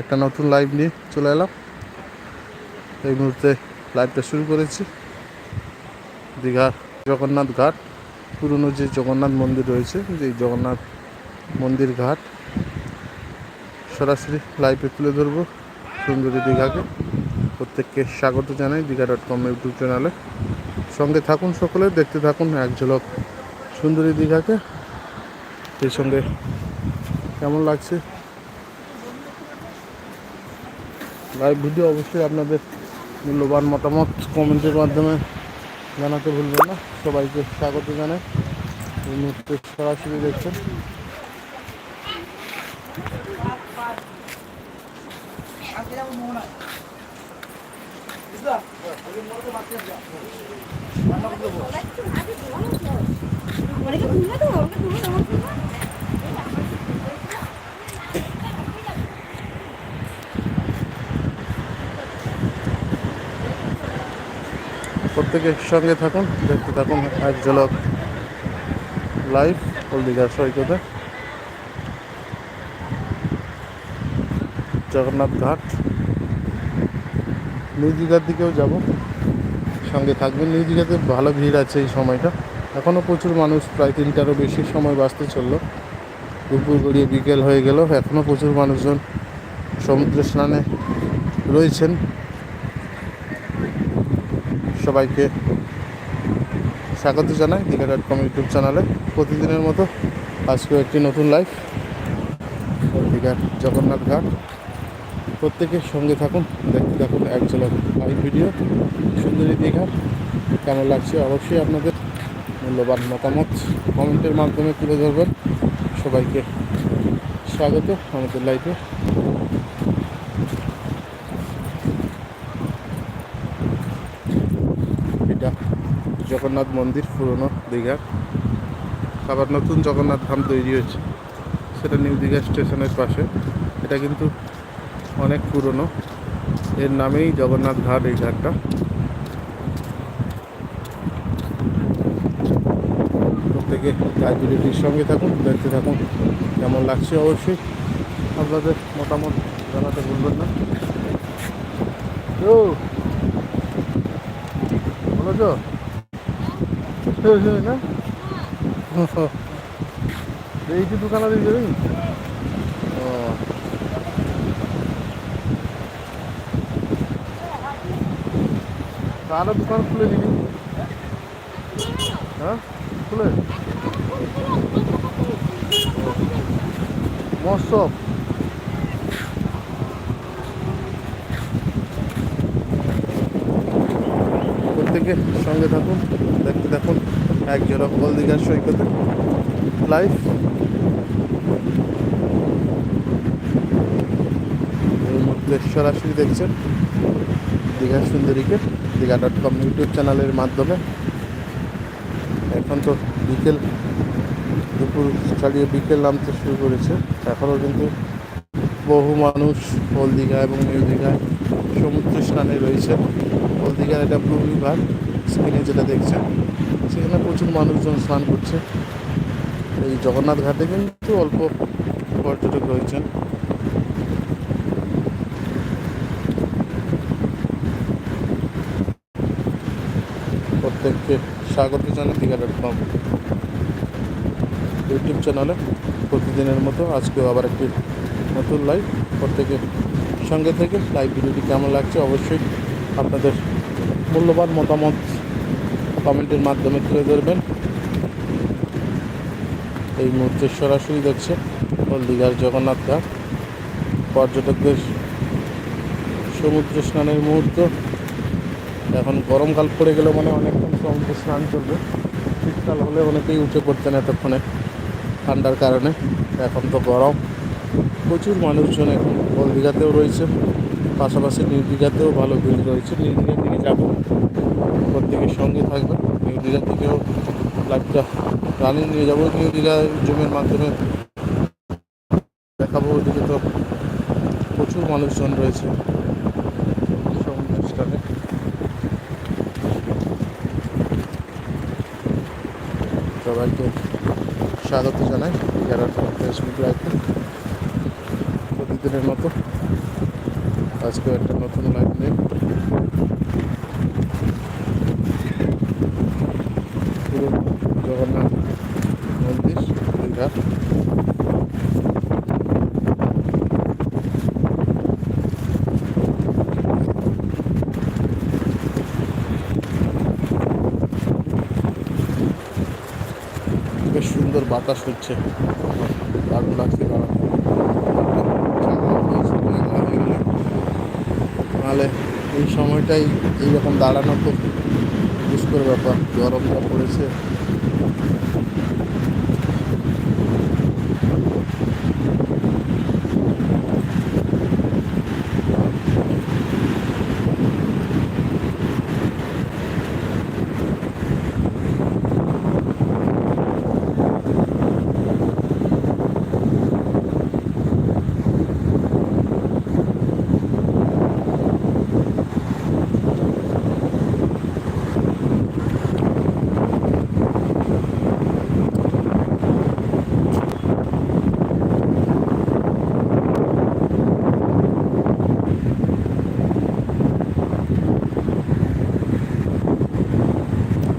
একটা নতুন লাইভ নিয়ে চলে এলাম। এই মুহূর্তে লাইভটা শুরু করেছি। দীঘা জগন্নাথ ঘাট, পুরনো যে জগন্নাথ মন্দির রয়েছে, যে জগন্নাথ মন্দির ঘাট, সরাসরি লাইভে তুলে ধরবো সুন্দরী দীঘাকে। প্রত্যেককে স্বাগত জানাই দীঘা ডট কম ইউটিউব চ্যানেলে সঙ্গে থাকুন সকলে, দেখতে থাকুন এক ঝলক সুন্দরী দীঘাকে। সেই সঙ্গে কেমন লাগছে? লাইভ ভিডিও অবশ্যই আপনাদের মূল্যবান মতামত কমেন্টের মাধ্যমে জানাতে ভুলবেন না। সবাইকে স্বাগত জানাই। মুহূর্তে সরাসরি দেখছেন অনেকে ঘুমে তো প্রত্যেকের সঙ্গে থাকুন, দেখতে থাকুন এক ঝলক লাইভ হলদিঘাট সৈকতে। জগন্নাথ ঘাট। নিউ দীঘার দিকেও যাব। সঙ্গে থাকবেন। নিউ দীঘাতে ভালো ভিড় আছে এই সময়টা। এখনও প্রচুর মানুষ, প্রায় তিনটারও বেশি সময় বাঁচতে চলল। দুপুর গড়িয়ে বিকেল হয়ে গেল। এখনও প্রচুর মানুষজন সমুদ্র স্নানে রয়েছেন। সবাইকে স্বাগত জানাই দীঘা ডট কম ইউটিউব চ্যানেলে প্রতিদিনের মতো আজকেও একটি নতুন লাইফ দীঘার জগন্নাথ ঘাট প্রত্যেকের সঙ্গে থাকুন, দেখতে থাকুন এক ঝলক লাইভ ভিডিও সুন্দরী দীঘা। কেমন লাগছে অবশ্যই আপনাদের মূল্যবান মতামত কমেন্টের মাধ্যমে তুলে ধরবেন। সবাইকে স্বাগত আমাদের লাইভে এটা জগন্নাথ মন্দির পুরনো দীঘার আবার নতুন জগন্নাথ ধাম তৈরি হয়েছে। সেটা নিউ দীঘা স্টেশনের পাশে। এটা কিন্তু অনেক পুরনো। এর নামেই জগন্নাথ ঘাট এই ঘাটটা। প্রত্যেকে লাইব্রেরিটির সঙ্গে থাকুন, দেখতে থাকুন। কেমন লাগছে অবশ্যই আপনাদের মতামত জানাতে ভুলবেন না। তো। না? এই কি দোকান আছে যাবি আরও দোকান খুলে দিবি। হ্যাঁ? খুলে? মৎসব প্রত্যেকে সঙ্গে থাকুন, দেখতে থাকুন, এক জোড়া হলদিঘাট সৈকতে। লাইভ এই মুহূর্তে সরাসরি দেখছেন দীঘা সুন্দরীকে, দীঘা ডট কম ইউটিউব চ্যানেলের মাধ্যমে। এখন তো বিকেল, দুপুর ছাড়িয়ে বিকেল নামতে শুরু করেছে। এখনও কিন্তু বহু মানুষ হলদিঘা এবং নিউ দীঘায় সমুদ্র স্নানে রয়েছে। হলদিঘার এটা পূর্বী ভাগ। স্ক্রিনে যেটা দেখছেন, সেখানে প্রচুর মানুষজন স্নান করছে। এই জগন্নাথ ঘাটে কিন্তু অল্প পর্যটক রয়েছেন। প্রত্যেককে স্বাগত জানাই দীঘা ডট কম ইউটিউব চ্যানেলে প্রতিদিনের মতো আজকেও আবার একটি নতুন লাইভ প্রত্যেকের সঙ্গে থেকে লাইভ ভিডিওটি কেমন লাগছে অবশ্যই আপনাদের মূল্যবান মতামত কমেন্টের মাধ্যমে তুলে ধরবেন। এই মুহূর্তে সরাসরি দেখছে হলদিঘার জগন্নাথ ঘাট। পর্যটকদের সমুদ্র স্নানের মুহূর্ত। এখন গরমকাল পড়ে গেলে মানে অনেকক্ষণ সমুদ্র স্নান চলবে শীতকাল হলে অনেকেই উঠে পড়তেন এতক্ষণে ঠান্ডার কারণে। এখন তো গরম। প্রচুর মানুষজন এখন হল দীঘাতেও রয়েছে। পাশাপাশি নিউ দীঘাতেও ভালো ভিড় রয়েছে নিউ দীঘার দিকে যাব, প্রত্যেকের সঙ্গে থাকবে। নিউ দীঘার দিকেও লাইভটা রানিং নিয়ে যাব। নিউ দীঘা জুমের মাধ্যমে দেখাবো ওদিকে তো প্রচুর মানুষজন রয়েছে সবাইকে স্বাগত জানাই। যারা ফেসবুক লাইভে প্রতিদিনের মতো। আজকে একটা নতুন নিয়ে পুরো জগন্নাথ মন্দির দীঘা। বেশ সুন্দর বাতাস হচ্ছে। দারুণ লাগছে। এই সময়টাই এইরকম দাঁড়ানো খুব দুষ্কর ব্যাপার। গরমটা পড়েছে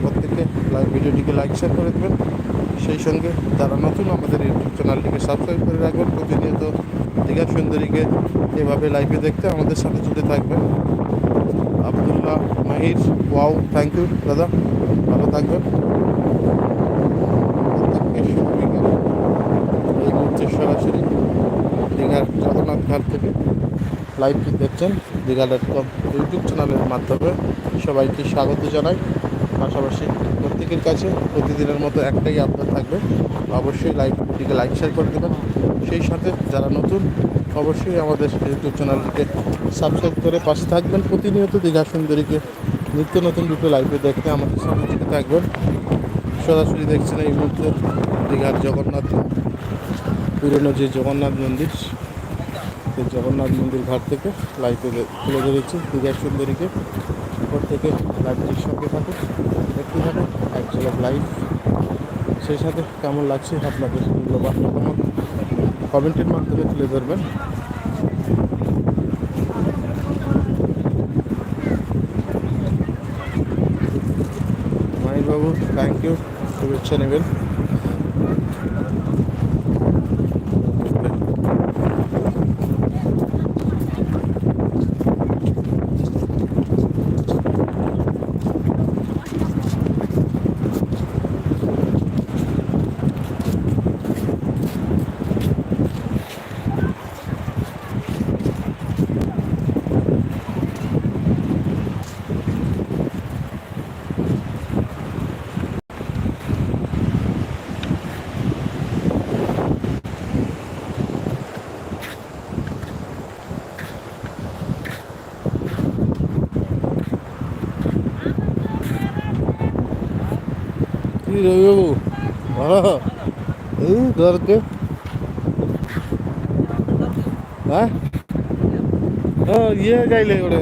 প্রত্যেকে লাইভ ভিডিওটিকে লাইক শেয়ার করে দেবেন। সেই সঙ্গে যারা নতুন আমাদের ইউটিউব চ্যানেলটিকে সাবস্ক্রাইব করে রাখবেন, প্রতিনিয়ত দীঘা সুন্দরীকে এভাবে লাইভে দেখতে আমাদের সাথে জুড়ে থাকবেন। Abdullah Mahir wow thank you দাদা, ভালো থাকবেন। এই মুহূর্তে সরাসরি দীঘার জগন্নাথ ঘাট থেকে লাইভটি দেখছেন দীঘা ডট কম ইউটিউব চ্যানেলের মাধ্যমে সবাইকে স্বাগত জানাই। পাশাপাশি প্রত্যেকের কাছে প্রতিদিনের মতো একটাই আপডেট থাকবে। অবশ্যই লাইভটিকে লাইক শেয়ার করে দেবেন। সেই সাথে যারা নতুন, অবশ্যই আমাদের ইউটিউব চ্যানেলটিকে সাবস্ক্রাইব করে পাশে থাকবেন। প্রতিনিয়ত দীঘা সুন্দরীকে নিত্য নতুন দুটো লাইভে দেখতে আমাদের সামনে দিকে থাকবেন। সরাসরি দেখছেন এই মুহূর্তে দীঘার জগন্নাথ, পুরনো যে জগন্নাথ মন্দির সেই জগন্নাথ মন্দির ঘাট থেকে লাইভে তুলে ধরেছি। দীঘা সুন্দরীকে। উপর থেকে লাইভটির সঙ্গে থাকুক। দেখতে থাকুক এক ঝলক লাইভ সেই সাথে কেমন লাগছে আপনাদের? মূল্যবান মতামত কমেন্টের মাধ্যমে তুলে ধরবেন। মাহিরবাবু থ্যাংক ইউ শুভেচ্ছা নেবেন। কি রবিবাবু ভালো এই ঘরকে হ্যাঁ ও ইয়ে গাইলে ওরে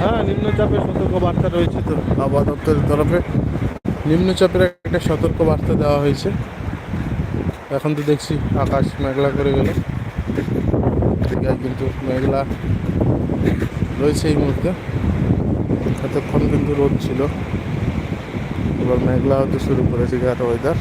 হ্যাঁ নিম্নচাপের সতর্ক বার্তা রয়েছে তো। আবহাওয়া দপ্তরের তরফে নিম্নচাপের একটা সতর্ক বার্তা দেওয়া হয়েছে। এখন তো দেখছি আকাশ মেঘলা করে গেল। কিন্তু মেঘলা রয়েছে এই মুহূর্তে। এতক্ষণ কিন্তু রোদ ছিল। এবার মেঘলা হতে শুরু করেছে দীঘার ওয়েদার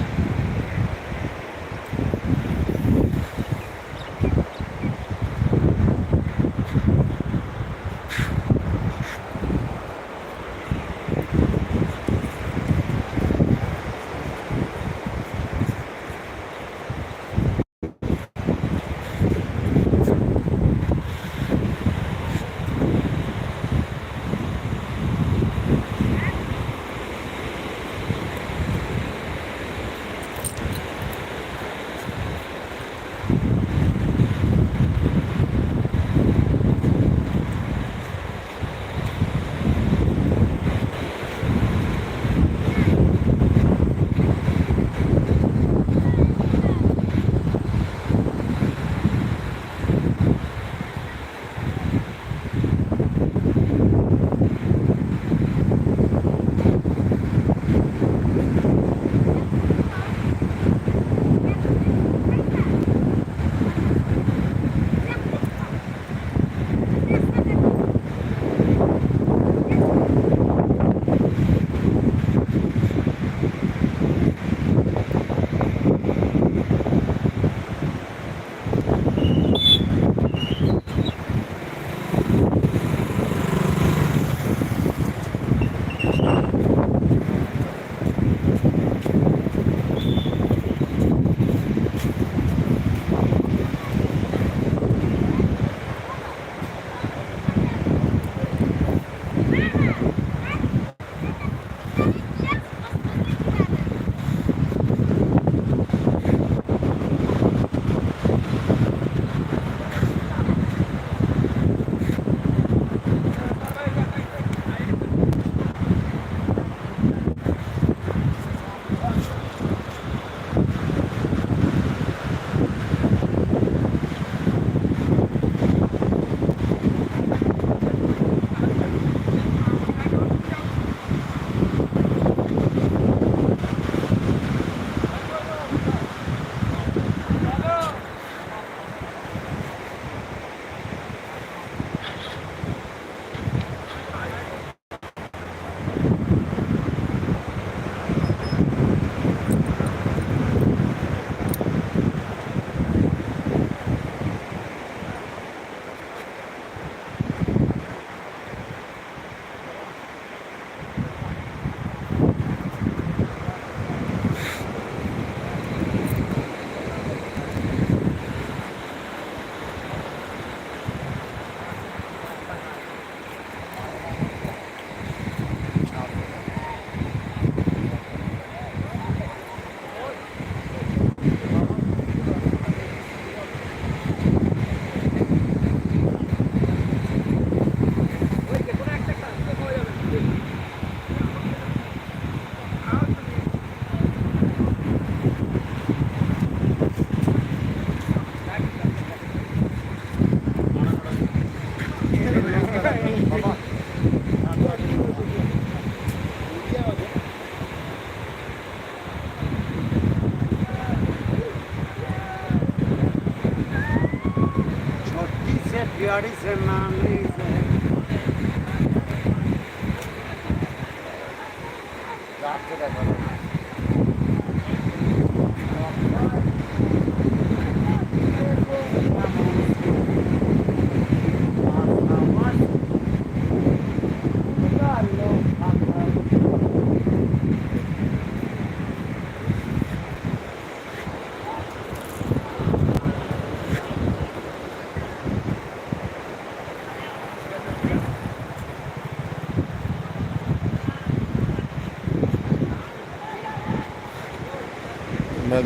daddy's a man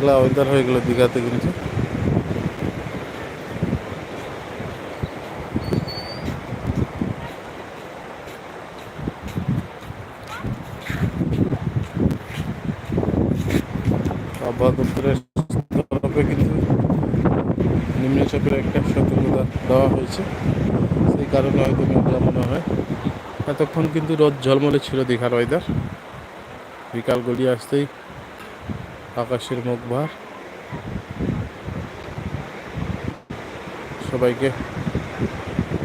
মেঘলা ওয়েদার হয়ে গেল দীঘাতে কিন্তু। আবহাওয়া দপ্তরের কিন্তু নিম্নচাপের একটা সতর্কতা দেওয়া হয়েছে। সেই কারণে হয়তো মেঘলা মনে হয়, এতক্ষণ কিন্তু রোদ ঝলমলে ছিল দীঘার ওয়েদার বিকাল গড়িয়ে আসতেই আকাশের মুখ ভার। সবাইকে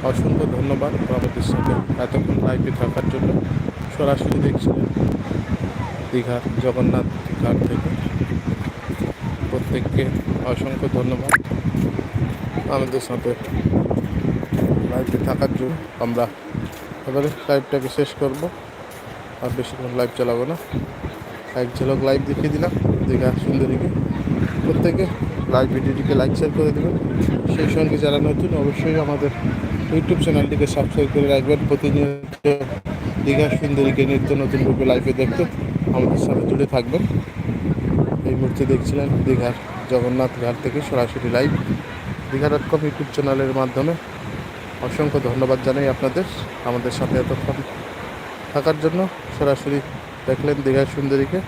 অসংখ্য ধন্যবাদ আমাদের সাথে এতক্ষণ লাইভে থাকার জন্য। সরাসরি দেখছিলেন দীঘার জগন্নাথ ঘাট থেকে। প্রত্যেককে অসংখ্য ধন্যবাদ আমাদের সাথে লাইভে থাকার জন্য। আমরা এবারে লাইভটাকে শেষ করব। আর বেশিক্ষণ লাইভ চালাবো না। এক ঝলক লাইভ দেখিয়ে দিলাম দীঘা সুন্দরীকে প্রত্যেকে লাইভ ভিডিওটিকে লাইক শেয়ার করে দেবেন। সেই সঙ্গে যারা নতুন, অবশ্যই আমাদের ইউটিউব চ্যানেলটিকে সাবস্ক্রাইব করে রাখবেন। প্রতিনিয়ত দীঘা সুন্দরীকে নিত্য নতুন রূপে লাইভে দেখতে আমাদের সাথে জুড়ে থাকবেন। এই মুহূর্তে দেখছিলেন দীঘার জগন্নাথ ঘাট থেকে সরাসরি live Digha dot com YouTube চ্যানেলের মাধ্যমে অসংখ্য ধন্যবাদ জানাই আপনাদের, আমাদের সাথে এতক্ষণ থাকার জন্য সরাসরি দেখলেন দীঘা সুন্দরীকে।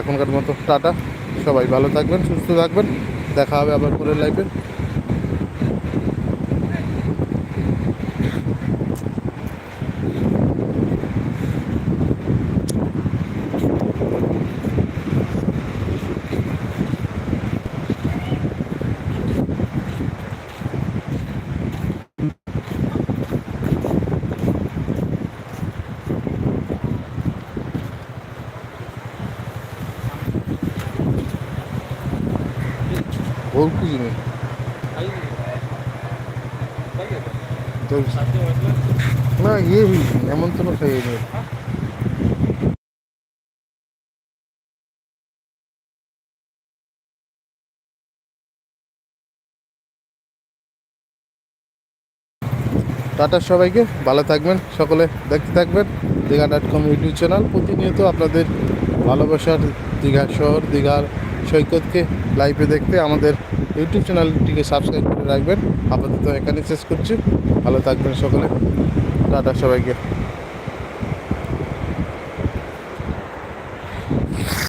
এখনকার মতো টাটা। সবাই ভালো থাকবেন, সুস্থ থাকবেন। দেখা হবে আবার পরের লাইফে ভুল কিছু নেই তো ইয়ে নেমন্তন্ন খাইয়ে নেই টাটা সবাইকে, ভালো থাকবেন সকলে, দেখতে থাকবেন Digha dot com YouTube channel প্রতিনিয়ত আপনাদের ভালোবাসার দীঘা শহর, দীঘার সৈকতকে লাইভে দেখতে আমাদের ইউটিউব চ্যানেলটিকে সাবস্ক্রাইব করে রাখবেন। আপাতত এখানে শেষ করছি। ভালো থাকবেন সকলে। টাটা সবাইকে।